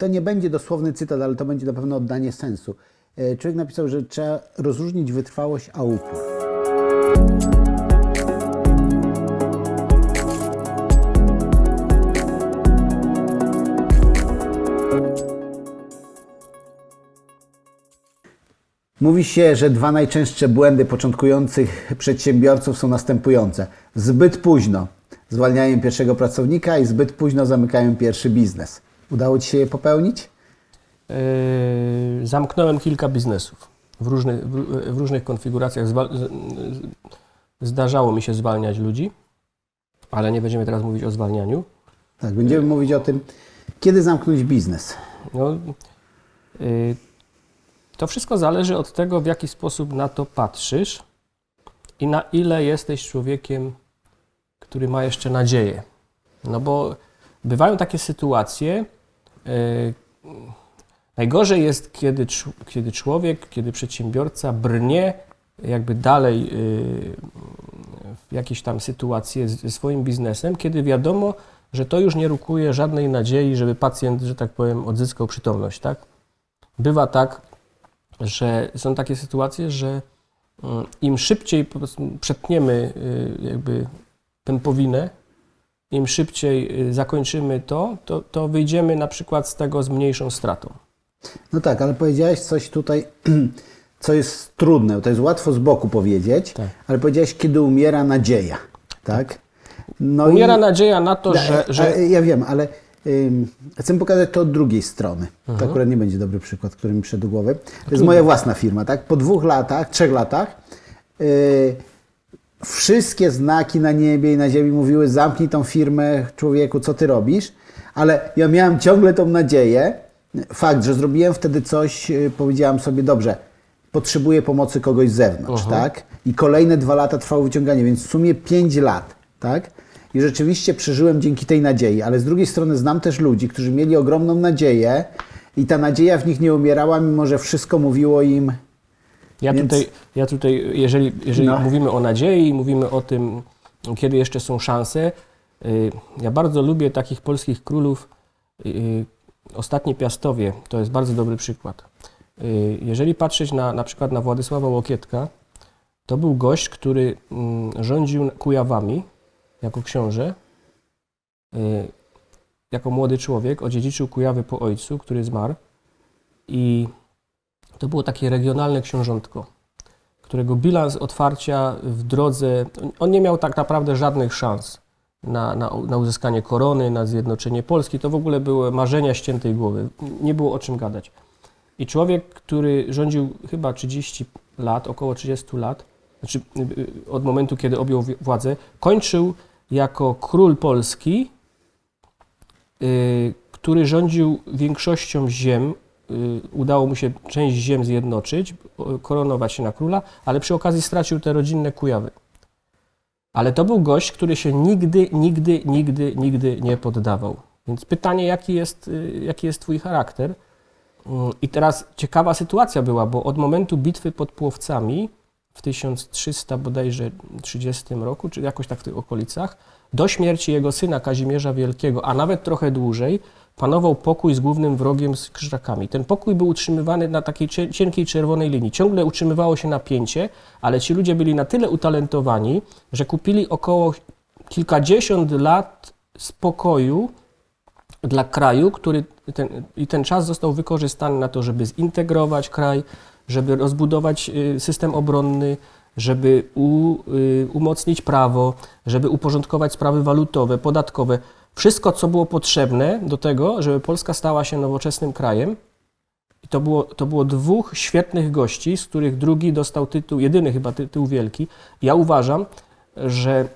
to nie będzie dosłowny cytat, ale to będzie na pewno oddanie sensu. E, Człowiek napisał, że trzeba rozróżnić wytrwałość a upór. Mówi się, że dwa najczęstsze błędy początkujących przedsiębiorców są następujące. Zbyt późno zwalniają pierwszego pracownika i zbyt późno zamykają pierwszy biznes. Udało Ci się je popełnić? Yy, zamknąłem kilka biznesów w różnych, w, w różnych konfiguracjach. Zdarzało mi się zwalniać ludzi, ale nie będziemy teraz mówić o zwalnianiu. Tak, będziemy mówić o tym, kiedy zamknąć biznes. No, yy, to wszystko zależy od tego, w jaki sposób na to patrzysz i na ile jesteś człowiekiem, który ma jeszcze nadzieję. No bo bywają takie sytuacje. Yy, najgorzej jest, kiedy, kiedy człowiek, kiedy przedsiębiorca brnie jakby dalej yy, w jakieś tam sytuacje ze swoim biznesem, kiedy wiadomo, że to już nie rukuje żadnej nadziei, żeby pacjent, że tak powiem, odzyskał przytomność, tak? Bywa tak, że są takie sytuacje, że mm, im szybciej przetniemy y, jakby pępowinę, im szybciej y, zakończymy to, to, to wyjdziemy na przykład z tego z mniejszą stratą. No tak, ale powiedziałeś coś tutaj, co jest trudne. To jest łatwo z boku powiedzieć, Tak. ale powiedziałeś, kiedy umiera nadzieja. Tak? No Umiera i- nadzieja na to, Da- że, a- że Ja wiem, ale ym, chcę pokazać to od drugiej strony. Mhm. To akurat nie będzie dobry przykład, który mi przyszedł do głowy. To jest moja własna firma, tak? Po dwóch latach, trzech latach yy, wszystkie znaki na niebie i na ziemi mówiły zamknij tą firmę, człowieku, co ty robisz? Ale ja miałem ciągle tą nadzieję. Fakt, że zrobiłem wtedy coś, yy, powiedziałam sobie, dobrze, potrzebuję pomocy kogoś z zewnątrz, tak? I kolejne dwa lata trwało wyciąganie, więc w sumie pięć lat, tak? I rzeczywiście przeżyłem dzięki tej nadziei, ale z drugiej strony znam też ludzi, którzy mieli ogromną nadzieję i ta nadzieja w nich nie umierała, mimo że wszystko mówiło im, Ja Więc- tutaj, ja tutaj jeżeli, jeżeli No. mówimy o nadziei, mówimy o tym, kiedy jeszcze są szanse, y, ja bardzo lubię takich polskich królów. y, Ostatni Piastowie to jest bardzo dobry przykład. Y, Jeżeli patrzeć na, na przykład na Władysława Łokietka, to był gość, który mm, rządził Kujawami jako książę. y, Jako młody człowiek odziedziczył Kujawy po ojcu, który zmarł. I to było takie regionalne książątko, którego bilans otwarcia w drodze. On nie miał tak naprawdę żadnych szans na, na, na uzyskanie korony, na zjednoczenie Polski. To w ogóle były marzenia ściętej głowy. Nie było o czym gadać. I człowiek, który rządził chyba 30 lat, około 30 lat, znaczy y, od momentu, kiedy objął władzę, kończył jako król Polski, y, który rządził większością ziem. Y, Udało mu się część ziem zjednoczyć, koronować się na króla, ale przy okazji stracił te rodzinne Kujawy. Ale to był gość, który się nigdy, nigdy, nigdy, nigdy nie poddawał. Więc pytanie, jaki jest, y, jaki jest Twój charakter? Mm, I teraz ciekawa sytuacja była, bo od momentu bitwy pod Płowcami w 1300 bodajże 30 roku, czy jakoś tak w tych okolicach, do śmierci jego syna Kazimierza Wielkiego, a nawet trochę dłużej, panował pokój z głównym wrogiem z krzyżakami. Ten pokój był utrzymywany na takiej cie- cienkiej czerwonej linii. Ciągle utrzymywało się napięcie, ale ci ludzie byli na tyle utalentowani, że kupili około kilkadziesiąt lat spokoju dla kraju, który ten, i ten czas został wykorzystany na to, żeby zintegrować kraj, żeby rozbudować y, system obronny, żeby u, y, umocnić prawo, żeby uporządkować sprawy walutowe, podatkowe. Wszystko, co było potrzebne do tego, żeby Polska stała się nowoczesnym krajem. I to było, to było dwóch świetnych gości, z których drugi dostał tytuł, jedyny chyba tytuł wielki. Ja uważam, że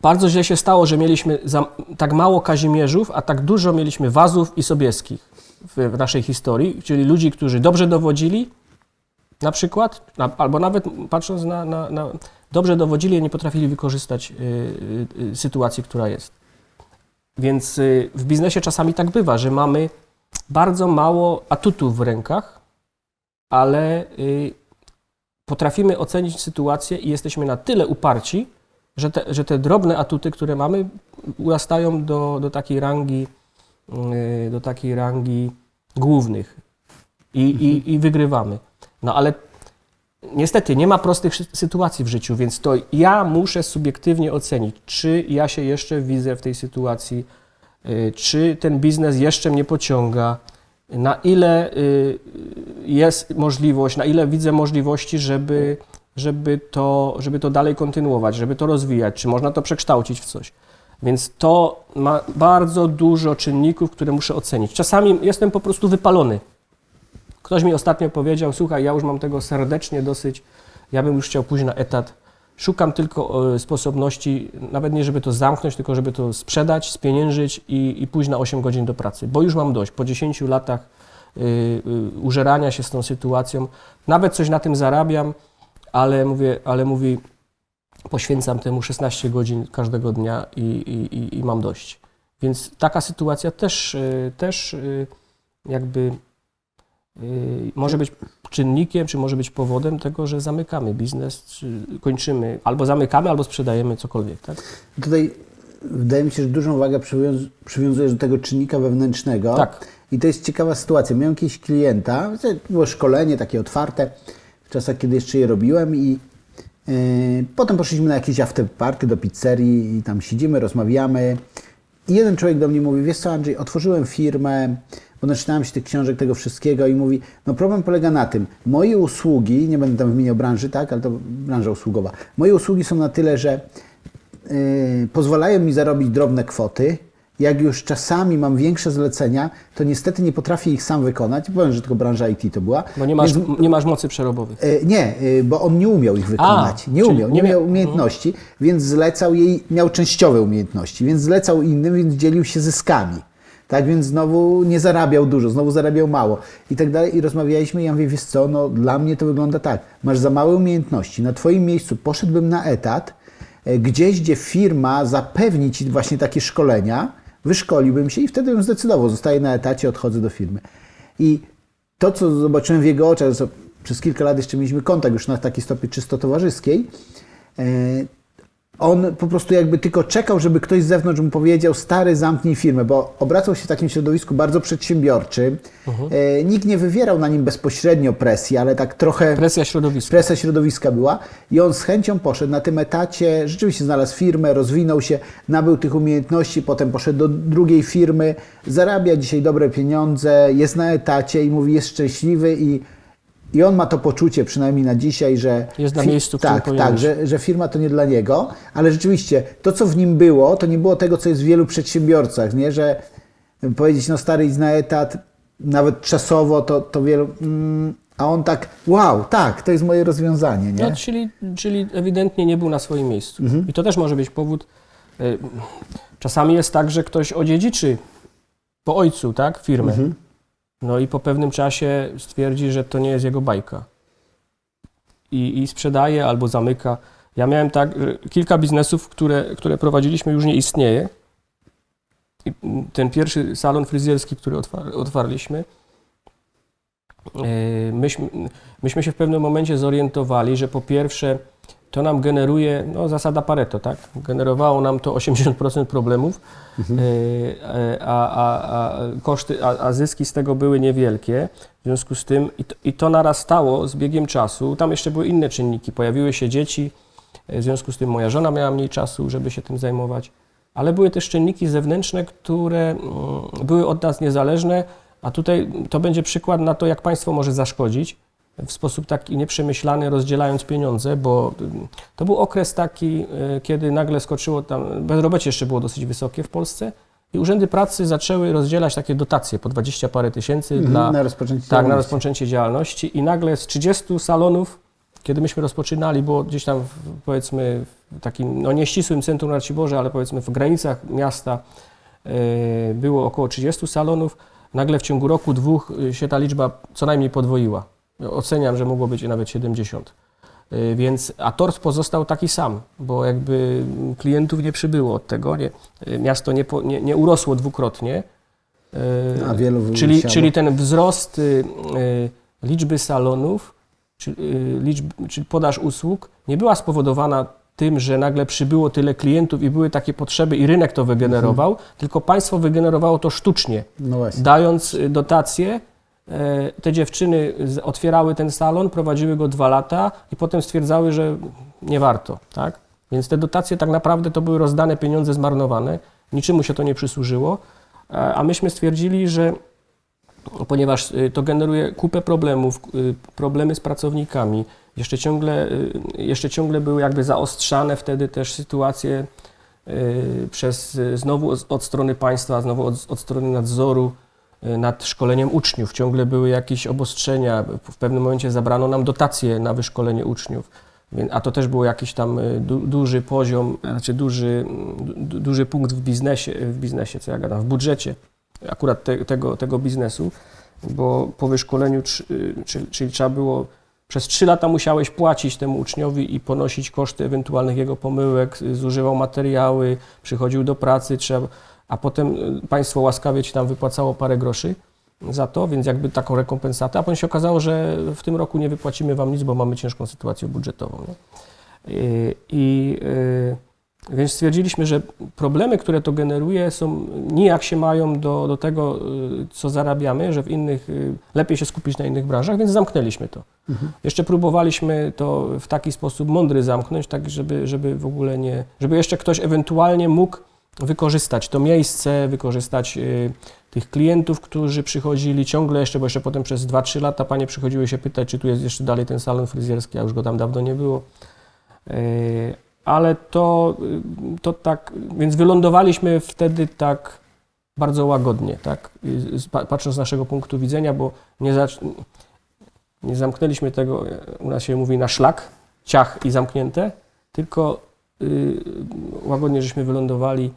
bardzo źle się stało, że mieliśmy za, tak mało Kazimierzów, a tak dużo mieliśmy Wazów i Sobieskich w, w naszej historii, czyli ludzi, którzy dobrze dowodzili, na przykład, na, albo nawet patrząc na, na, na dobrze dowodzili, nie potrafili wykorzystać y, y, y, sytuacji, która jest. Więc y, w biznesie czasami tak bywa, że mamy bardzo mało atutów w rękach, ale y, potrafimy ocenić sytuację i jesteśmy na tyle uparci, że te, że te drobne atuty, które mamy, urastają do, do takiej rangi y, do takiej rangi głównych i, i, i wygrywamy. No ale niestety nie ma prostych sy- sytuacji w życiu, więc to ja muszę subiektywnie ocenić, czy ja się jeszcze widzę w tej sytuacji, y, czy ten biznes jeszcze mnie pociąga, na ile y, jest możliwość, na ile widzę możliwości, żeby, żeby, to, żeby to dalej kontynuować, żeby to rozwijać, czy można to przekształcić w coś. Więc to ma bardzo dużo czynników, które muszę ocenić. Czasami jestem po prostu wypalony. Ktoś mi ostatnio powiedział: Słuchaj, ja już mam tego serdecznie dosyć, ja bym już chciał pójść na etat. Szukam tylko e, sposobności, nawet nie żeby to zamknąć, tylko żeby to sprzedać, spieniężyć i, i pójść na 8 godzin do pracy, bo już mam dość. Po 10 latach y, y, użerania się z tą sytuacją, nawet coś na tym zarabiam, ale mówię, ale mówi, poświęcam temu 16 godzin każdego dnia i, i, i, mam dość. Więc taka sytuacja też, też jakby może być czynnikiem, czy może być powodem tego, że zamykamy biznes, czy kończymy, albo zamykamy, albo sprzedajemy cokolwiek, tak? Tutaj wydaje mi się, że dużą wagę przywiąz- przywiązujesz do tego czynnika wewnętrznego. Tak. I to jest ciekawa sytuacja. Miałem jakiegoś klienta, było szkolenie takie otwarte, w czasach, kiedy jeszcze je robiłem i yy, potem poszliśmy na jakieś afterparty do pizzerii i tam siedzimy, rozmawiamy. I jeden człowiek do mnie mówi, wiesz co Andrzej, otworzyłem firmę, bo naczytałem się tych książek, tego wszystkiego i mówi, no problem polega na tym, moje usługi, nie będę tam wymieniał branży, tak, ale to branża usługowa, moje usługi są na tyle, że yy, pozwalają mi zarobić drobne kwoty. Jak już czasami mam większe zlecenia, to niestety nie potrafię ich sam wykonać. Powiem, że tylko branża IT to była. Bo nie masz, Więc, nie masz mocy przerobowych. e, nie, e, bo on nie umiał ich wykonać. nie czyli umiał, nie nie mia- miał umiejętności, więc zlecał jej, miał częściowe umiejętności, więc zlecał innym, więc dzielił się zyskami. Tak więc znowu nie zarabiał dużo, znowu zarabiał mało i tak dalej. I rozmawialiśmy i ja mówię, wiesz co, no dla mnie to wygląda tak, masz za małe umiejętności, na twoim miejscu poszedłbym na etat, e, gdzieś, gdzie firma zapewni ci właśnie takie szkolenia, wyszkoliłbym się i wtedy bym zdecydował, zostaję na etacie, odchodzę do firmy. I to, co zobaczyłem w jego oczach, przez kilka lat jeszcze mieliśmy kontakt już na takiej stopie czysto towarzyskiej, e, on po prostu jakby tylko czekał, żeby ktoś z zewnątrz mu powiedział, stary, zamknij firmę, bo obracał się w takim środowisku bardzo przedsiębiorczym. E, Nikt nie wywierał na nim bezpośrednio presji, ale tak trochę Presja środowiska. presja środowiska była i on z chęcią poszedł na tym etacie, rzeczywiście znalazł firmę, rozwinął się, nabył tych umiejętności, potem poszedł do drugiej firmy, zarabia dzisiaj dobre pieniądze, jest na etacie i mówi, jest szczęśliwy i, i on ma to poczucie, przynajmniej na dzisiaj, że... Jest na miejscu, w Tak, tak, że, że firma to nie dla niego, ale rzeczywiście to, co w nim było, to nie było tego, co jest w wielu przedsiębiorcach, nie? Że powiedzieć, no stary, idź na etat, nawet czasowo, to, to wielu... Mm, a on tak, wow, tak, to jest moje rozwiązanie, nie? No, czyli, czyli ewidentnie nie był na swoim miejscu. I to też może być powód. y, Czasami jest tak, że ktoś odziedziczy po ojcu, tak, firmę. No i po pewnym czasie stwierdzi, że to nie jest jego bajka. I, i sprzedaje albo zamyka. Ja miałem tak, kilka biznesów, które, które prowadziliśmy, już nie istnieje. I ten pierwszy salon fryzjerski, który otwar, otwarliśmy, Yy, myśmy, myśmy się w pewnym momencie zorientowali, że po pierwsze to nam generuje, no zasada Pareto, tak? Generowało nam to 80% problemów, yy, a, a, a koszty, a, a zyski z tego były niewielkie. W związku z tym i to, i to narastało z biegiem czasu. Tam jeszcze były inne czynniki. Pojawiły się dzieci, w związku z tym moja żona miała mniej czasu, żeby się tym zajmować. Ale były też czynniki zewnętrzne, które mm, były od nas niezależne, a tutaj to będzie przykład na to, jak państwo może zaszkodzić w sposób taki nieprzemyślany, rozdzielając pieniądze, bo mm, to był okres taki, y, kiedy nagle skoczyło tam, bezrobocie jeszcze było dosyć wysokie w Polsce i urzędy pracy zaczęły rozdzielać takie dotacje po 20 parę tysięcy Mhm, dla, na rozpoczęcie tak, na działalności. rozpoczęcie działalności i nagle z 30 salonów, kiedy myśmy rozpoczynali, było gdzieś tam w, powiedzmy w takim, no nieścisłym centrum Raciborza, ale powiedzmy w granicach miasta e, było około 30 salonów, nagle w ciągu roku, dwóch y, się ta liczba co najmniej podwoiła. Oceniam, że mogło być nawet 70. Y, Więc, a tort pozostał taki sam, bo jakby klientów nie przybyło od tego, nie, y, miasto nie, nie, nie urosło dwukrotnie. Y, A wielu Czyli, wysiadło. czyli ten wzrost y, y, liczby salonów, czy, y, liczb, czy podaż usług nie była spowodowana tym, że nagle przybyło tyle klientów i były takie potrzeby i rynek to wygenerował, tylko państwo wygenerowało to sztucznie, No dając y, dotacje. E, Te dziewczyny otwierały ten salon, prowadziły go dwa lata i potem stwierdzały, że nie warto, tak? Więc te dotacje tak naprawdę to były rozdane pieniądze zmarnowane, niczemu się to nie przysłużyło, E, a myśmy stwierdzili, że ponieważ y, to generuje kupę problemów, y, problemy z pracownikami. Jeszcze ciągle, y, jeszcze ciągle były jakby zaostrzane wtedy też sytuacje przez znowu od- strony państwa, znowu od, od strony nadzoru nad szkoleniem uczniów. Ciągle były jakieś obostrzenia. W pewnym momencie zabrano nam dotacje na wyszkolenie uczniów. A to też był jakiś tam y, du, duży poziom, znaczy duży, du, duży punkt w biznesie, w biznesie, co ja gadam, w budżecie akurat te, tego, tego biznesu, bo po wyszkoleniu, y, czyli, czyli trzeba było, przez trzy lata musiałeś płacić temu uczniowi i ponosić koszty ewentualnych jego pomyłek, y, zużywał materiały, przychodził do pracy, trzeba, a potem y, państwo łaskawie ci tam wypłacało parę groszy za to, więc jakby taką rekompensatę, a potem się okazało, że w tym roku nie wypłacimy wam nic, bo mamy ciężką sytuację budżetową. Nie? I, i y, więc stwierdziliśmy, że problemy, które to generuje, są nijak się mają do, do tego, y, co zarabiamy, że w innych lepiej się skupić na innych branżach, więc zamknęliśmy to. Jeszcze próbowaliśmy to w taki sposób mądry zamknąć, tak żeby, żeby w ogóle nie, żeby jeszcze ktoś ewentualnie mógł wykorzystać to miejsce, wykorzystać y, tych klientów, którzy przychodzili ciągle jeszcze, bo jeszcze potem przez 2-3 lata panie przychodziły się pytać, czy tu jest jeszcze dalej ten salon fryzjerski, a już go tam dawno nie było. Y, ale to, y, to tak, więc wylądowaliśmy wtedy tak bardzo łagodnie, tak, patrząc z naszego punktu widzenia, bo nie, zac- nie zamknęliśmy tego, u nas się mówi na szlak, ciach i zamknięte, tylko łagodnie żeśmy wylądowali,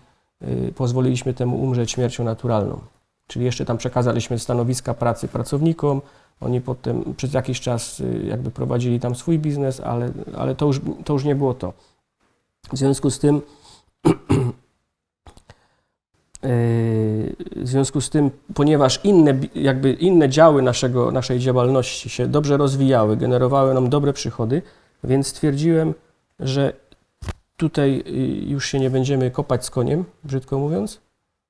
pozwoliliśmy temu umrzeć śmiercią naturalną. Czyli jeszcze tam przekazaliśmy stanowiska pracy pracownikom, oni potem przez jakiś czas y, jakby prowadzili tam swój biznes, ale, ale to, już, to już nie było to. W związku z tym, yy, w związku z tym, ponieważ inne, jakby inne działy naszego, naszej działalności się dobrze rozwijały, generowały nam dobre przychody, więc stwierdziłem, że tutaj y, już się nie będziemy kopać z koniem, brzydko mówiąc,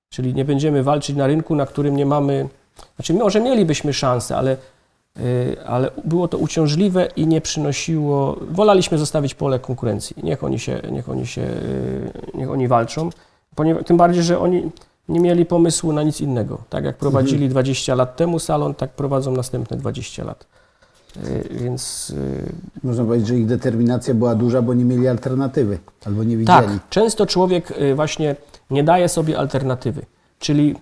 czyli nie będziemy walczyć na rynku, na którym nie mamy, znaczy może mielibyśmy szansę, ale Y, ale było to uciążliwe i nie przynosiło. Wolaliśmy zostawić pole konkurencji. Niech oni się, niech oni się, y, niech oni walczą. Ponieważ, tym bardziej, że oni nie mieli pomysłu na nic innego. Tak jak prowadzili 20 lat temu salon, tak prowadzą następne 20 lat. Y, Więc y, Można powiedzieć, że ich determinacja była duża, bo nie mieli alternatywy albo nie tak, widzieli. często człowiek y, właśnie nie daje sobie alternatywy. Czyli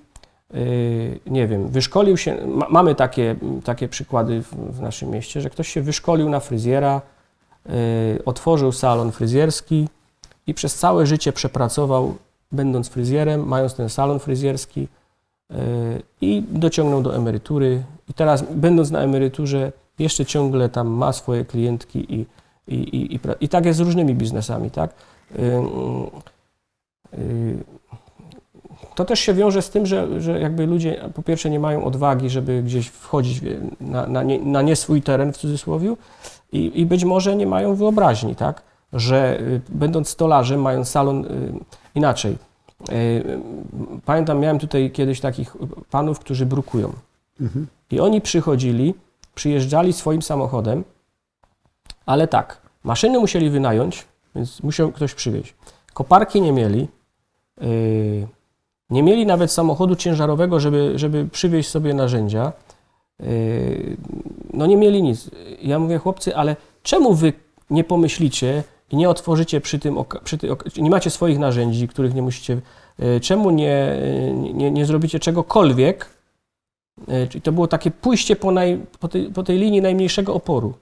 nie wiem, wyszkolił się, ma, mamy takie, takie przykłady w, w naszym mieście, że ktoś się wyszkolił na fryzjera, otworzył salon fryzjerski i przez całe życie przepracował, będąc fryzjerem, mając ten salon fryzjerski i dociągnął do emerytury. I teraz, będąc na emeryturze, jeszcze ciągle tam ma swoje klientki i, i, i, i, i tak jest z różnymi biznesami, tak? To też się wiąże z tym, że, że jakby ludzie po pierwsze nie mają odwagi, żeby gdzieś wchodzić na, na, nie, na nie swój teren w cudzysłowie i, i być może nie mają wyobraźni, tak? Że y, będąc stolarzem, mając salon y, inaczej. Y, Pamiętam, miałem tutaj kiedyś takich panów, którzy brukują. Mhm. I oni przychodzili, przyjeżdżali swoim samochodem, ale tak, maszyny musieli wynająć, więc musiał ktoś przywieźć. Koparki nie mieli, yy, nie mieli nawet samochodu ciężarowego, żeby, żeby przywieźć sobie narzędzia. Yy, no nie mieli nic. Ja mówię, chłopcy, ale czemu wy nie pomyślicie i nie otworzycie przy tym, przy ok- nie macie swoich narzędzi, których nie musicie, yy, czemu nie, nie, nie zrobicie czegokolwiek, Czyli to było takie pójście po, naj, po, tej, po tej linii najmniejszego oporu.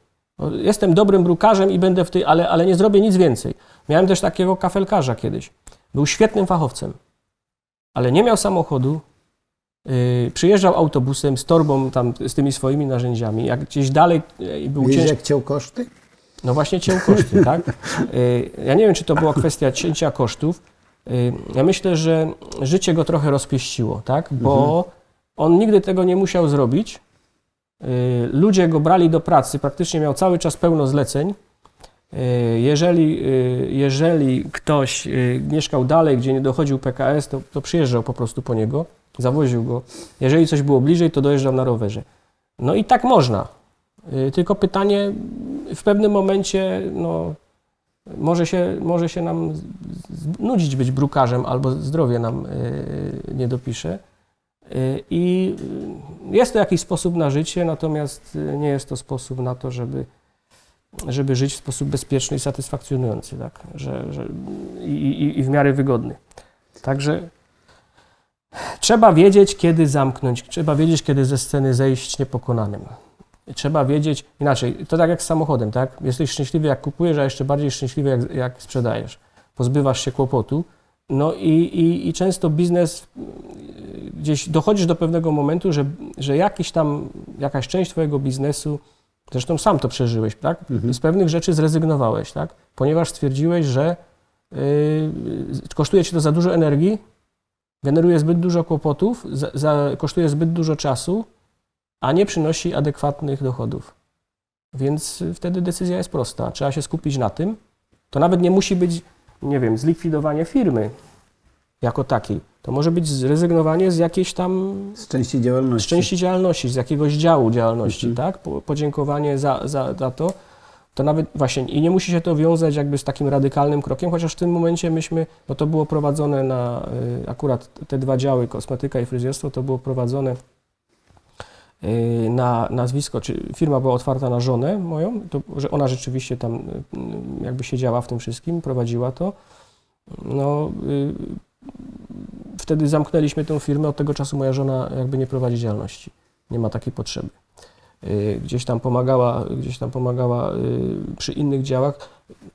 Jestem dobrym brukarzem i będę w tej, ale, ale nie zrobię nic więcej. Miałem też takiego kafelkarza kiedyś. Był świetnym fachowcem, ale nie miał samochodu. Yy, przyjeżdżał autobusem z torbą tam, z tymi swoimi narzędziami. Jak gdzieś dalej yy, był Wiesz, jak ciął koszty? No właśnie cięł koszty, tak? Y, Ja nie wiem, czy to była kwestia cięcia kosztów. Y, Ja myślę, że życie go trochę rozpieściło, tak? Bo on nigdy tego nie musiał zrobić. Y, Ludzie go brali do pracy, praktycznie miał cały czas pełno zleceń Y, Jeżeli, y, jeżeli ktoś mieszkał dalej, gdzie nie dochodził PKS, to, to przyjeżdżał po prostu po niego, zawoził go. Jeżeli coś było bliżej, to dojeżdżał na rowerze. No i tak można. Tylko pytanie w pewnym momencie, no, może się, może się nam nudzić być brukarzem, albo zdrowie nam nie dopisze. Y, I y, jest to jakiś sposób na życie, natomiast y, nie jest to sposób na to, żeby, żeby żyć w sposób bezpieczny i satysfakcjonujący, tak? że, że, i, i, w miarę wygodny. Także trzeba wiedzieć, kiedy zamknąć, trzeba wiedzieć, kiedy ze sceny zejść niepokonanym. Trzeba wiedzieć, inaczej, to tak jak z samochodem, tak? Jesteś szczęśliwy jak kupujesz, a jeszcze bardziej szczęśliwy jak, jak sprzedajesz. Pozbywasz się kłopotu. No i, i, i często biznes gdzieś dochodzisz do pewnego momentu, że, że jakiś tam, jakaś część twojego biznesu, zresztą sam to przeżyłeś, tak? Z pewnych rzeczy zrezygnowałeś, tak? Ponieważ stwierdziłeś, że yy, kosztuje ci to za dużo energii, generuje zbyt dużo kłopotów, za, za, kosztuje zbyt dużo czasu, a nie przynosi adekwatnych dochodów. Więc wtedy decyzja jest prosta. Trzeba się skupić na tym. To nawet nie musi być, nie wiem, zlikwidowanie firmy jako takiej. To może być zrezygnowanie z jakiejś tam Z części działalności. z części działalności, z jakiegoś działu działalności, Mhm. tak? Po, podziękowanie za, za, za to. To nawet właśnie i nie musi się to wiązać jakby z takim radykalnym krokiem, chociaż w tym momencie myśmy, bo to było prowadzone na y, akurat te dwa działy, kosmetyka i fryzjerstwo, to było prowadzone y, na nazwisko, czy firma była otwarta na żonę moją, to, że ona rzeczywiście tam y, jakby siedziała w tym wszystkim, prowadziła to. No, wtedy zamknęliśmy tę firmę, od tego czasu moja żona jakby nie prowadzi działalności. Nie ma takiej potrzeby. Y, Gdzieś tam pomagała, gdzieś tam pomagała y, przy innych działach.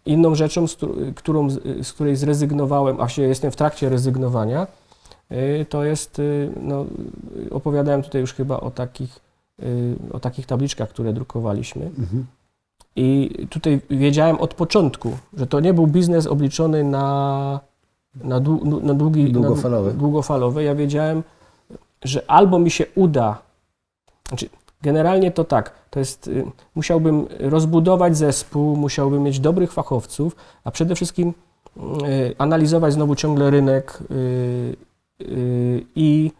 Inną rzeczą, z, któr- którą, z której zrezygnowałem, a się jestem w trakcie rezygnowania, y, to jest, y, no, y, opowiadałem tutaj już chyba o takich, y, o takich tabliczkach, które drukowaliśmy. Mhm. I tutaj wiedziałem od początku, że to nie był biznes obliczony na, na, dłu, na długi, Długofalowy. Na długofalowy. Ja wiedziałem, że albo mi się uda, znaczy generalnie to tak, to jest, y, musiałbym rozbudować zespół, musiałbym mieć dobrych fachowców, a przede wszystkim y, analizować znowu ciągle rynek y, i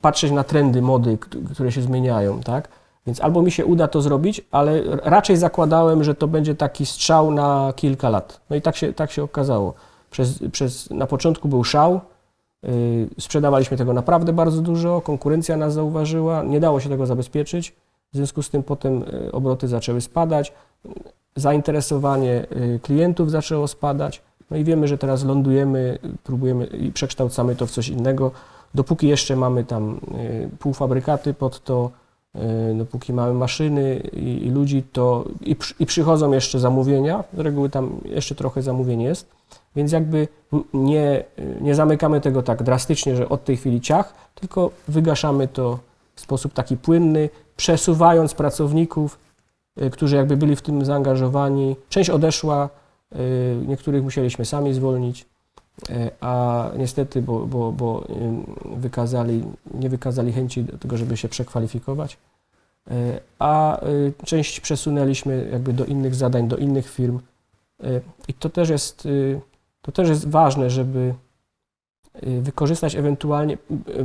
patrzeć na trendy mody, które się zmieniają, tak? Więc albo mi się uda to zrobić, ale raczej zakładałem, że to będzie taki strzał na kilka lat. No i tak się, tak się okazało. Przez, przez, na początku był szał, yy, sprzedawaliśmy tego naprawdę bardzo dużo, konkurencja nas zauważyła, nie dało się tego zabezpieczyć, w związku z tym potem yy, obroty zaczęły spadać, zainteresowanie yy, klientów zaczęło spadać, no i wiemy, że teraz lądujemy, próbujemy i przekształcamy to w coś innego. Dopóki jeszcze mamy tam półfabrykaty pod to, dopóki mamy maszyny i, i ludzi, to i, i przychodzą jeszcze zamówienia, z reguły tam jeszcze trochę zamówień jest, więc jakby nie, nie zamykamy tego tak drastycznie, że od tej chwili ciach, tylko wygaszamy to w sposób taki płynny, przesuwając pracowników, yy, którzy jakby byli w tym zaangażowani. Część odeszła, yy, niektórych musieliśmy sami zwolnić, a niestety, bo, bo, bo yy, wykazali, nie wykazali chęci do tego, żeby się przekwalifikować, Yy, a yy, część przesunęliśmy jakby do innych zadań, do innych firm. Yy, I to też jest, yy, to też jest ważne, żeby wykorzystać ewentualnie,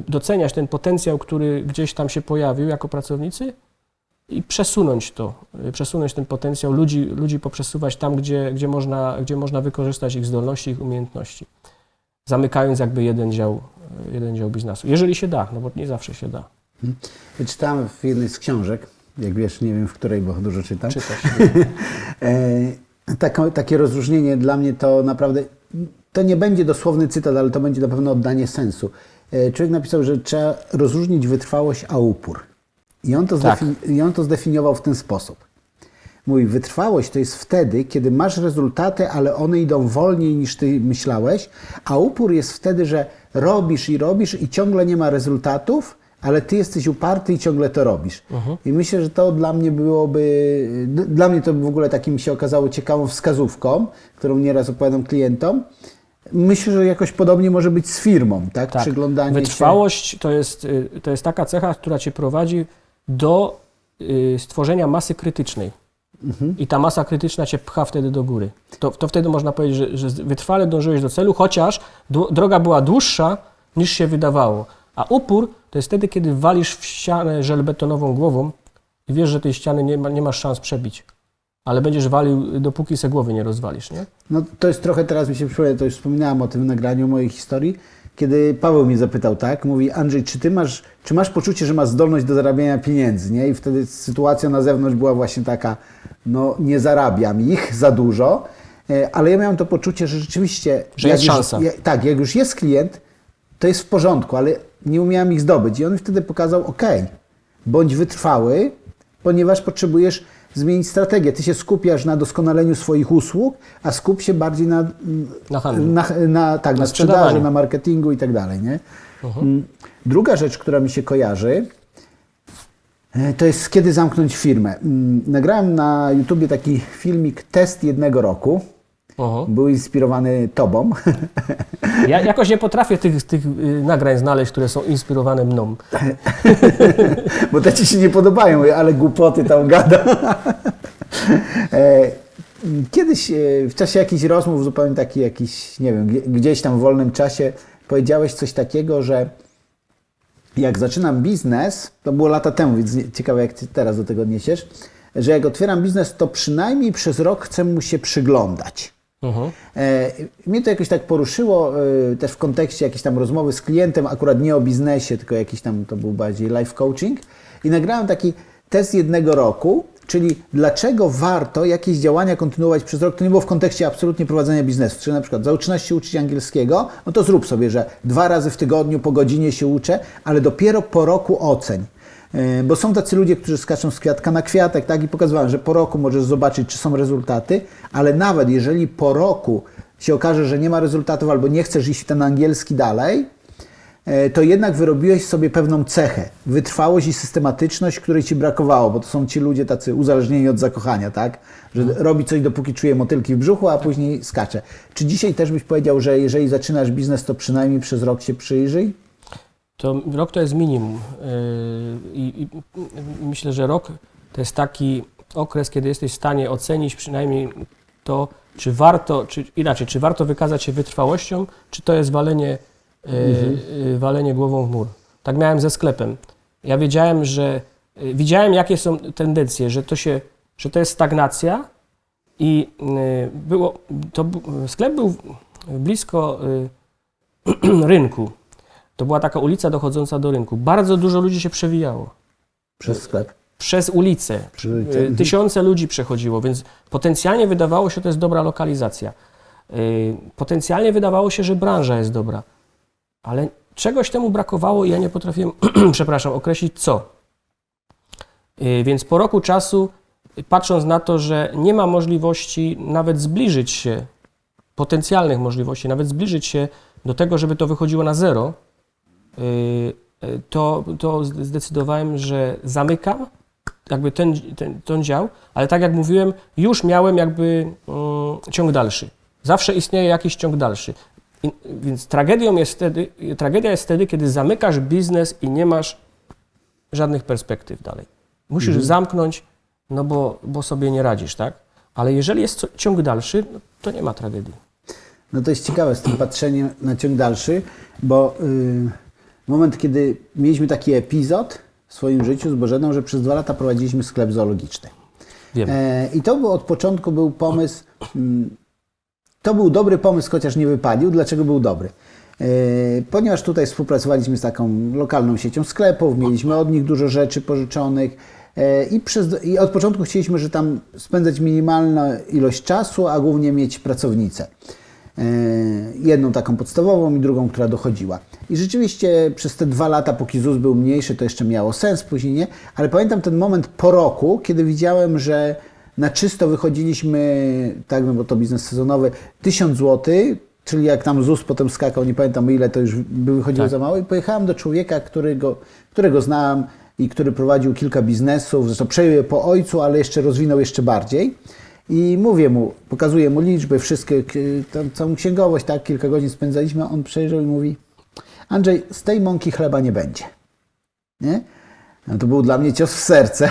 doceniać ten potencjał, który gdzieś tam się pojawił jako pracownicy i przesunąć to, przesunąć ten potencjał, ludzi, ludzi poprzesuwać tam, gdzie, gdzie, można, gdzie można wykorzystać ich zdolności, ich umiejętności, zamykając jakby jeden dział, jeden dział biznesu. Jeżeli się da, no bo nie zawsze się da. Ja czytałem w jednej z książek, jak wiesz, nie wiem w której, bo dużo czytam, Czytać. E, taką, takie rozróżnienie dla mnie to naprawdę, to nie będzie dosłowny cytat, ale to będzie na pewno oddanie sensu. E, człowiek napisał, że trzeba rozróżnić wytrwałość a upór. I on to, Tak. zdefini- i on to zdefiniował w ten sposób. Mówi, wytrwałość to jest wtedy, kiedy masz rezultaty, ale one idą wolniej niż ty myślałeś, a upór jest wtedy, że robisz i robisz i ciągle nie ma rezultatów, ale ty jesteś uparty i ciągle to robisz. I myślę, że to dla mnie byłoby, dla mnie to w ogóle takim się okazało ciekawą wskazówką, którą nieraz opowiadam klientom. Myślę, że jakoś podobnie może być z firmą, tak? Tak. Przyglądanie Wytrwałość to jest, y, to jest taka cecha, która cię prowadzi do y, stworzenia masy krytycznej. I ta masa krytyczna cię pcha wtedy do góry. To, to wtedy można powiedzieć, że, że wytrwale dążyłeś do celu, chociaż droga była dłuższa niż się wydawało. A upór to jest wtedy, kiedy walisz w ścianę żelbetonową głową i wiesz, że tej ściany nie, ma, nie masz szans przebić. Ale będziesz walił, dopóki se głowy nie rozwalisz, nie? No to jest trochę, teraz mi się przypomina, to już wspominałem o tym nagraniu mojej historii, kiedy Paweł mnie zapytał, tak, mówi Andrzej, czy ty masz, czy masz poczucie, że masz zdolność do zarabiania pieniędzy, nie? I wtedy sytuacja na zewnątrz była właśnie taka, no nie zarabiam ich za dużo, e, ale ja miałem to poczucie, że rzeczywiście... Że jest już, szansa. ja- tak, jak już jest klient, to jest w porządku, ale nie umiałem ich zdobyć. I on mi wtedy pokazał, ok, bądź wytrwały, ponieważ potrzebujesz zmienić strategię. Ty się skupiasz na doskonaleniu swoich usług, a skup się bardziej na, Na handlu. na, na, tak, na, Na sprzedaży, na marketingu i tak dalej. Nie? Mm. Druga rzecz, która mi się kojarzy, e, to jest kiedy zamknąć firmę. Mm, Nagrałem na YouTubie taki filmik Test jednego roku. Aha. Był inspirowany tobą. Ja jakoś nie potrafię tych, tych y, nagrań znaleźć, które są inspirowane mną. Bo te ci się nie podobają, ale głupoty tam gada. E, Kiedyś e, w czasie jakichś rozmów, zupełnie taki jakiś, nie wiem, gdzie- gdzieś tam w wolnym czasie, powiedziałeś coś takiego, że jak zaczynam biznes, to było lata temu, więc ciekawe jak ty teraz do tego odniesiesz, że jak otwieram biznes, to przynajmniej przez rok chcę mu się przyglądać. E, mnie to jakoś tak poruszyło e, też w kontekście jakiejś tam rozmowy z klientem, akurat nie o biznesie, tylko jakiś tam to był bardziej life coaching. I nagrałem taki test jednego roku, czyli dlaczego warto jakieś działania kontynuować przez rok. To nie było w kontekście absolutnie prowadzenia biznesu. Czyli na przykład zaczynasz się uczyć angielskiego, no to zrób sobie, że dwa razy w tygodniu po godzinie się uczę, ale dopiero po roku oceń. E, Bo są tacy ludzie, którzy skaczą z kwiatka na kwiatek, tak? I pokazywałem, że po roku możesz zobaczyć, czy są rezultaty, ale nawet jeżeli po roku się okaże, że nie ma rezultatów albo nie chcesz iść w ten angielski dalej, e, to jednak wyrobiłeś sobie pewną cechę, wytrwałość i systematyczność, której ci brakowało, bo to są ci ludzie tacy uzależnieni od zakochania, tak? Że robi coś, dopóki czuje motylki w brzuchu, a później skacze. Czy dzisiaj też byś powiedział, że jeżeli zaczynasz biznes, to przynajmniej przez rok się przyjrzyj? To rok to jest minimum. Yy, I, i, myślę, że rok to jest taki okres, kiedy jesteś w stanie ocenić przynajmniej to, czy warto, czy inaczej, czy warto wykazać się wytrwałością, czy to jest walenie, yy, yy, walenie głową w mur. Tak miałem ze sklepem. Ja wiedziałem, że yy, widziałem, jakie są tendencje, że to, się, że to jest stagnacja i yy, było, to, sklep był blisko rynku. To była taka ulica dochodząca do rynku. Bardzo dużo ludzi się przewijało. Przez sklep. Przez ulicę. Przez Y. Tysiące ludzi przechodziło, więc potencjalnie wydawało się, że to jest dobra lokalizacja. Y, Potencjalnie wydawało się, że branża jest dobra. Ale czegoś temu brakowało i ja nie potrafiłem, przepraszam, określić co. Y, Więc po roku czasu, patrząc na to, że nie ma możliwości nawet zbliżyć się, potencjalnych możliwości, nawet zbliżyć się do tego, żeby to wychodziło na zero, to, to zdecydowałem, że zamykam jakby ten, ten, ten dział, ale tak jak mówiłem, już miałem jakby mm, ciąg dalszy. Zawsze istnieje jakiś ciąg dalszy. I, więc tragedią jest wtedy, tragedia jest wtedy, kiedy zamykasz biznes i nie masz żadnych perspektyw dalej. Musisz zamknąć, no bo, bo sobie nie radzisz, tak? Ale jeżeli jest ciąg dalszy, no to nie ma tragedii. No to jest ciekawe z tym patrzeniem na ciąg dalszy, bo yy, moment, kiedy mieliśmy taki epizod w swoim życiu z Bożeną, że przez dwa lata prowadziliśmy sklep zoologiczny. Wiem. E, I to był, od początku był pomysł, mm, to był dobry pomysł, chociaż nie wypalił. Dlaczego był dobry? E, Ponieważ tutaj współpracowaliśmy z taką lokalną siecią sklepów, mieliśmy od nich dużo rzeczy pożyczonych e, i, przez, i od początku chcieliśmy, że tam spędzać minimalną ilość czasu, a głównie mieć pracownicę. E, Jedną taką podstawową i drugą, która dochodziła. I rzeczywiście przez te dwa lata, póki ZUS był mniejszy, to jeszcze miało sens, później nie. Ale pamiętam ten moment po roku, kiedy widziałem, że na czysto wychodziliśmy, tak, no bo to biznes sezonowy, 1000 zł, czyli jak tam ZUS potem skakał, nie pamiętam ile, to już by wychodziło Tak. za mało. I pojechałem do człowieka, którego, którego znam i który prowadził kilka biznesów, zresztą przejął je po ojcu, ale jeszcze rozwinął jeszcze bardziej. I mówię mu, pokazuję mu liczby, wszystkie, tam, całą księgowość, tak, kilka godzin spędzaliśmy, on przejrzał i mówi, Andrzej, z tej mąki chleba nie będzie. Nie? No to był dla mnie cios w serce.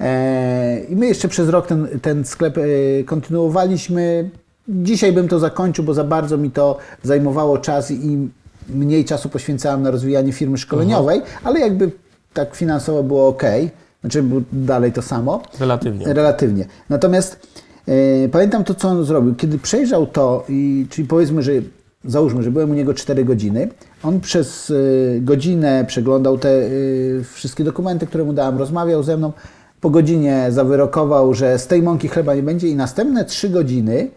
E, I my jeszcze przez rok ten, ten sklep e, kontynuowaliśmy. Dzisiaj bym to zakończył, bo za bardzo mi to zajmowało czas i mniej czasu poświęcałem na rozwijanie firmy szkoleniowej, ale jakby tak finansowo było ok. Znaczy było dalej to samo. Relatywnie. Relatywnie. Natomiast e, pamiętam to, co on zrobił. Kiedy przejrzał to, i, czyli powiedzmy, że załóżmy, że byłem u niego 4 godziny, on przez e, godzinę przeglądał te e, wszystkie dokumenty, które mu dałem, rozmawiał ze mną. Po godzinie zawyrokował, że z tej mąki chleba nie będzie i następne 3 godziny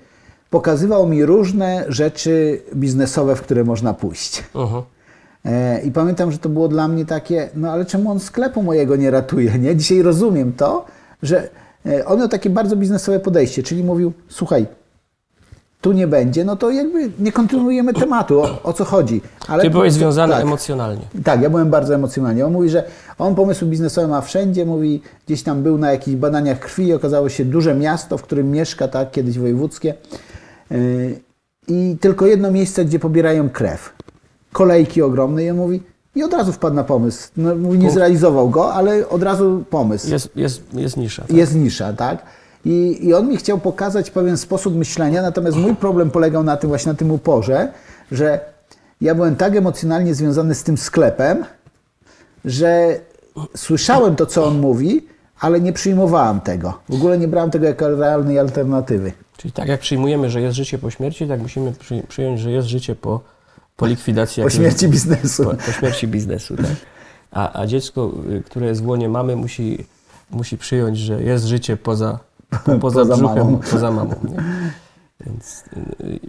pokazywał mi różne rzeczy biznesowe, w które można pójść. E, I pamiętam, że to było dla mnie takie, no ale czemu on sklepu mojego nie ratuje, nie? Dzisiaj rozumiem to, że e, on miał takie bardzo biznesowe podejście, czyli mówił, słuchaj, tu nie będzie, no to jakby nie kontynuujemy tematu, o, o co chodzi. Ale Ty byłeś związany tak, emocjonalnie. tak, ja byłem bardzo emocjonalnie. On mówi, że on pomysły biznesowe ma wszędzie, mówi, gdzieś tam był na jakichś badaniach krwi, okazało się duże miasto, w którym mieszka, tak, kiedyś wojewódzkie. Yy, I tylko jedno miejsce, gdzie pobierają krew. Kolejki ogromne i on mówi, i od razu wpadł na pomysł. No, mówi, nie zrealizował go, ale od razu pomysł Jest, jest, jest nisza. Tak? jest nisza, tak? I, I on mi chciał pokazać pewien sposób myślenia, natomiast mój problem polegał na tym właśnie na tym uporze, że ja byłem tak emocjonalnie związany z tym sklepem, że słyszałem to, co on mówi, ale nie przyjmowałem tego. W ogóle nie brałem tego jako realnej alternatywy. Czyli tak jak przyjmujemy, że jest życie po śmierci, tak musimy przy, przyjąć, że jest życie po, po likwidacji. Po śmierci biznesu. Po, po śmierci biznesu, tak. A, a dziecko, y, które jest w łonie mamy, musi, musi przyjąć, że jest życie poza, po, poza, Poza brzuchem, mamą. poza mamą. Więc y,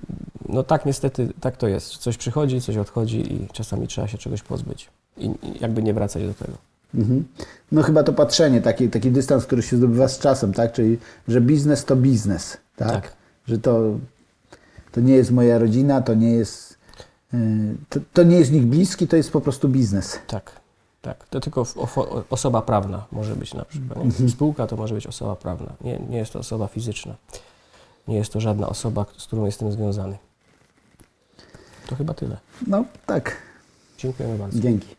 no tak niestety, tak to jest. Coś przychodzi, coś odchodzi i czasami trzeba się czegoś pozbyć. I, jakby nie wracać do tego. Mhm. No chyba to patrzenie, taki, taki dystans, który się zdobywa z czasem, tak? Czyli, że biznes to biznes, tak? Tak. Że to, to nie jest moja rodzina, to nie jest, yy, to, to nie jest nikt bliski, to jest po prostu biznes. Tak, tak. To tylko osoba prawna może być na przykład. Mhm. Nie? Spółka to może być osoba prawna. Nie, nie jest to osoba fizyczna. Nie jest to żadna osoba, z którą jestem związany. To chyba tyle. No tak, Dziękujemy bardzo. dzięki.